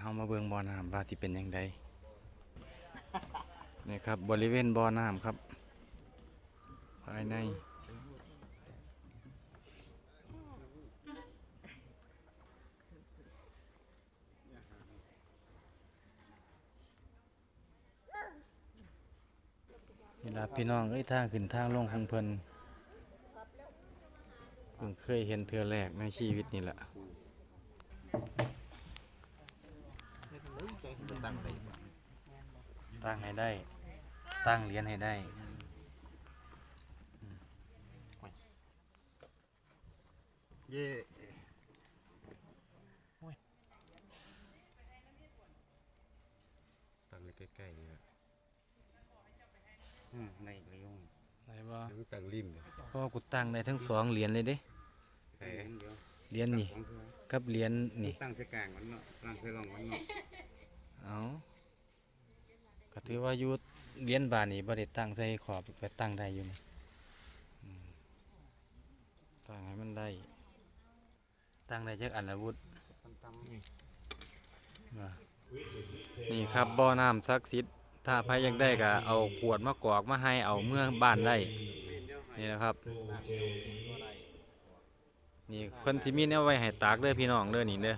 เฮามาเบิ่งบ่อน้ำว่าสิเป็นยังไงนี่ครับบริเวณบ่อน้ำครับ ภายในนี่ล่ะพี่น้องเอ้ยทางขึ้นทางลงของเพิ่นเพิ่งเคยเห็นเทื่อแรกในชีวิตนี่แหละ ตั้งใส่ตั้งให้ได้ ตั้งเหรียญให้ได้เย่ตั้งใกล้ๆนี่นะอืมในเลี้ยวไหนบ่ต้งตั้งริมเลยเพราะว่ากูตั้งได้ทั้งสองเหรียญเลยเด้ใส่เดียวเหรียญนี่ของเธอกับเหรียญนี่ ตั้งใส่กลางมันเนาะตั้งใส่รองมันเนาะ ถือว่าอยู่เหรียญบานี่บ่ได้ตั้งใส่ขอบก็ตั้งได้อยู่นี่อืมตั้งให้มันได้ ตั้งได้จักอันละวุธนี่ครับบ่อน้ำศักดิ์สิทธิ์ถ้าใครยากได้ก็เอาขวดมากรอกมาให้เอาเมื่อบ้านได้นี่นะครับ นี่คนที่มีแนวไว้ให้ตากเด้อพี่น้องเด้อนี่เด้อ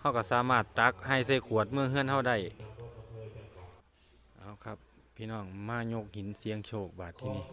เฮาก็สามารถตักให้ใส่ขวดเมื่อเฮือนเฮาได้ พี่น้องมายกหินเสียงโชคบาทที่นี่